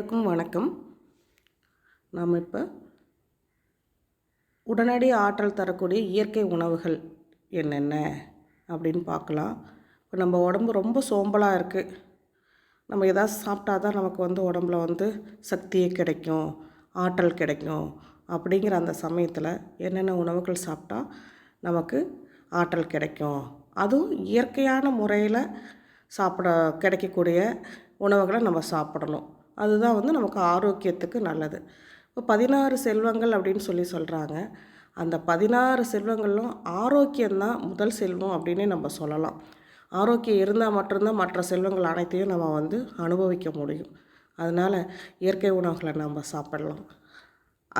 அனைவருக்கும் வணக்கம். நாம் இப்போ உடனடி ஆற்றல் தரக்கூடிய இயற்கை உணவுகள் என்னென்ன அப்படின்னு பார்க்கலாம். இப்போ நம்ம உடம்பு ரொம்ப சோம்பலாக இருக்குது நம்ம எதாவது சாப்பிட்டா தான் நமக்கு வந்து உடம்புல வந்து சக்தியே கிடைக்கும் ஆற்றல் கிடைக்கும் அப்படிங்கிற அந்த சமயத்தில் என்னென்ன உணவுகள் சாப்பிட்டா நமக்கு ஆற்றல் கிடைக்கும். அதுவும் இயற்கையான முறையில் சாப்பிட கிடைக்கக்கூடிய உணவுகளை நம்ம சாப்பிடணும். அதுதான் வந்து நமக்கு ஆரோக்கியத்துக்கு நல்லது. இப்போ பதினாறு செல்வங்கள் அப்படின்னு சொல்லி சொல்கிறாங்க அந்த பதினாறு செல்வங்களும் ஆரோக்கியம்தான் முதல் செல்வம் அப்படின்னே நம்ம சொல்லலாம். ஆரோக்கியம் இருந்தால் மட்டும்தான் மற்ற செல்வங்கள் அனைத்தையும் நம்ம வந்து அனுபவிக்க முடியும். அதனால் இயற்கை உணவுகளை நம்ம சாப்பிடலாம்.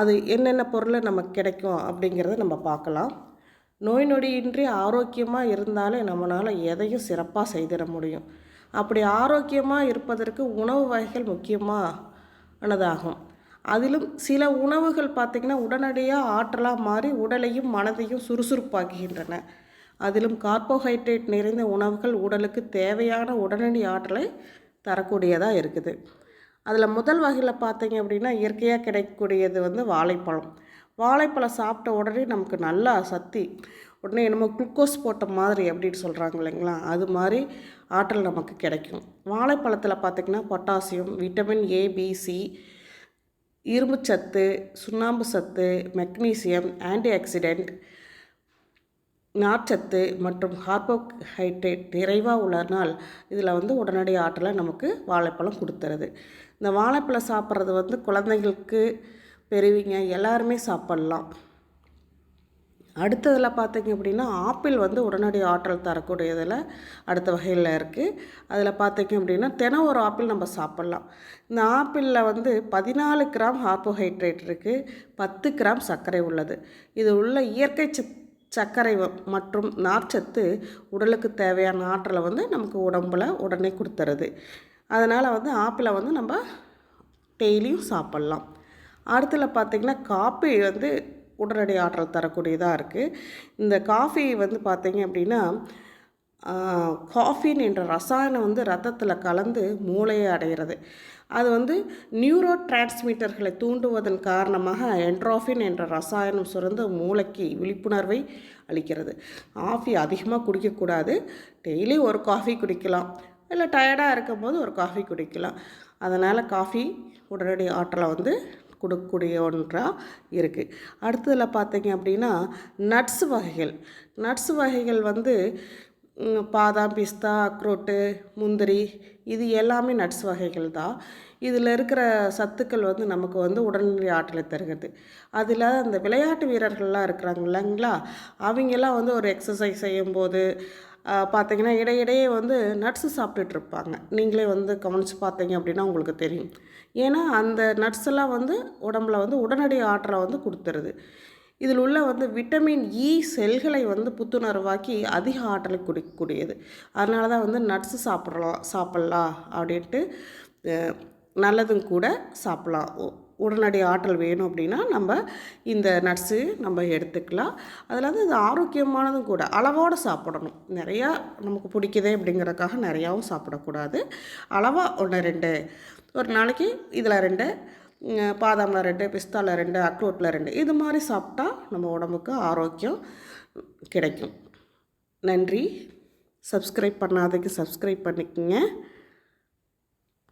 அது என்னென்ன பொருளை நமக்கு கிடைக்கும் அப்படிங்கிறத நம்ம பார்க்கலாம். நோய் நொடியின்றி ஆரோக்கியமாக இருந்தாலே நம்மளால் எதையும் சிறப்பாக செய்திட முடியும். அப்படி ஆரோக்கியமாக இருப்பதற்கு உணவு வகைகள் முக்கியமானதாகும் அதிலும் சில உணவுகள் பார்த்திங்கன்னா உடனடியாக ஆற்றலாக மாறி உடலையும் மனதையும் சுறுசுறுப்பாக்குகின்றன. அதிலும் கார்போஹைட்ரேட் நிறைந்த உணவுகள் உடலுக்கு தேவையான உடனடி ஆற்றலை தரக்கூடியதாக இருக்குது. அதில் முதல் வகையில் பார்த்தீங்க அப்படின்னா இயற்கையாக கிடைக்கக்கூடியது வந்து வாழைப்பழம். வாழைப்பழம் சாப்பிட்ட உடனே நமக்கு நல்லா சக்தி. உடனே என்னமோ குளுக்கோஸ் போட்ட மாதிரி அப்படின்னு சொல்கிறாங்க இல்லைங்களா? அது மாதிரி ஆற்றல் நமக்கு கிடைக்கும். வாழைப்பழத்தில் பார்த்திங்கன்னா பொட்டாசியம் விட்டமின் ஏபிசி இரும்பு இரும்புச்சத்து சுண்ணாம்பு சத்து மெக்னீசியம் ஆன்டி ஆக்சிடெண்ட் நார்ச்சத்து மற்றும் கார்போஹைட்ரேட் நிறைவாக உள்ளனால் இதில் வந்து உடனடி ஆற்றலை நமக்கு வாழைப்பழம் கொடுத்துருது. இந்த வாழைப்பழம் சாப்பிட்றது வந்து குழந்தைங்களுக்கு பெரியவங்க எல்லாருமே சாப்பிட்லாம். அடுத்ததில் பார்த்தீங்க அப்படின்னா ஆப்பிள் வந்து உடனடி ஆற்றல் தரக்கூடியதில் அடுத்த வகையில் இருக்குது அதில் பார்த்தீங்க அப்படின்னா தினம் ஒரு ஆப்பிள் நம்ம சாப்பிட்லாம். இந்த ஆப்பிளில் வந்து பதினாலு கிராம் கார்போஹைட்ரேட் இருக்குது பத்து கிராம் சர்க்கரை உள்ளது. இது உள்ள இயற்கை சத் சர்க்கரை மற்றும் நார்ச்சத்து உடலுக்கு தேவையான ஆற்றலை வந்து நமக்கு உடம்பில் உடனே கொடுத்துருது. அதனால் வந்து ஆப்பிளை வந்து நம்ம டெய்லியும் சாப்பிட்லாம். அடுத்தில் பார்த்திங்கன்னா காப்பி வந்து உடனடி ஆற்றல் தரக்கூடியதாக இருக்குது இந்த காஃபி வந்து பார்த்திங்க அப்படின்னா காஃபின் என்ற ரசாயனம் வந்து ரத்தத்தில் கலந்து மூளையை அடைகிறது அது வந்து நியூரோ டிரான்ஸ்மிட்டர்களை தூண்டுவதன் காரணமாக என்ட்ராஃபின் என்ற ரசாயனம் சுரந்து மூளைக்கு விழிப்புணர்வை அளிக்கிறது. காஃபி அதிகமாக குடிக்கக்கூடாது. டெய்லி ஒரு காஃபி குடிக்கலாம். இல்லை டயர்டாக இருக்கும்போது ஒரு காஃபி குடிக்கலாம். அதனால் காஃபி உடனடி ஆற்றலை வந்து கொடுக்கக்கூடிய ஒன்றாக இருக்குது அடுத்ததில் பார்த்தீங்க அப்படின்னா நட்ஸ் வகைகள். நட்ஸ் வகைகள் வந்து பாதாம் பிஸ்தா அக்ரோட்டு முந்திரி இது எல்லாமே நட்ஸ் வகைகள் தான். இதில் இருக்கிற சத்துக்கள் வந்து நமக்கு வந்து உடனடி ஆற்றலை தருகிறது. அதில் அந்த விளையாட்டு வீரர்கள்லாம் இருக்கிறாங்க இல்லைங்களா? அவங்கெல்லாம் வந்து ஒரு எக்ஸசைஸ் செய்யும்போது பார்த்திங்கன்னா இடையிடையே வந்து நட்ஸு சாப்பிட்டுட்ருப்பாங்க. நீங்களே வந்து கவனித்து பார்த்தீங்க அப்படின்னா உங்களுக்கு தெரியும். ஏன்னா அந்த நட்ஸ் எல்லாம் வந்து உடம்புல வந்து உடனடி ஆற்றலை வந்து கொடுத்துருது. இதில் உள்ள வந்து விட்டமின் இ e செல்களை வந்து புத்துணர்வாக்கி அதிக ஆற்றலை குடிக்கக்கூடியது. அதனால தான் வந்து நட்ஸு சாப்பிட்றலாம் சாப்பிட்லாம் அப்படின்ட்டு நல்லதும் கூட சாப்பிட்லாம். உடனடி ஆற்றல் வேணும் அப்படின்னா நம்ம இந்த நட்ஸு நம்ம எடுத்துக்கலாம். அதில் வந்து இது ஆரோக்கியமானதும் கூட. அளவோடு சாப்பிடணும். நிறையா நமக்கு பிடிக்குதே அப்படிங்கிறதுக்காக நிறையாவும் சாப்பிடக்கூடாது. அளவாக ஒன்று ரெண்டு. ஒரு நாளைக்கு இதில் ரெண்டு பாதாமில் ரெண்டு பிஸ்தாவில் ரெண்டு அக்ரோட்டில் ரெண்டு. இது மாதிரி சாப்பிட்டா நம்ம உடம்புக்கு ஆரோக்கியம் கிடைக்கும். நன்றி. சப்ஸ்கிரைப் பண்ணாததுக்கு சப்ஸ்கிரைப் பண்ணிக்கோங்க.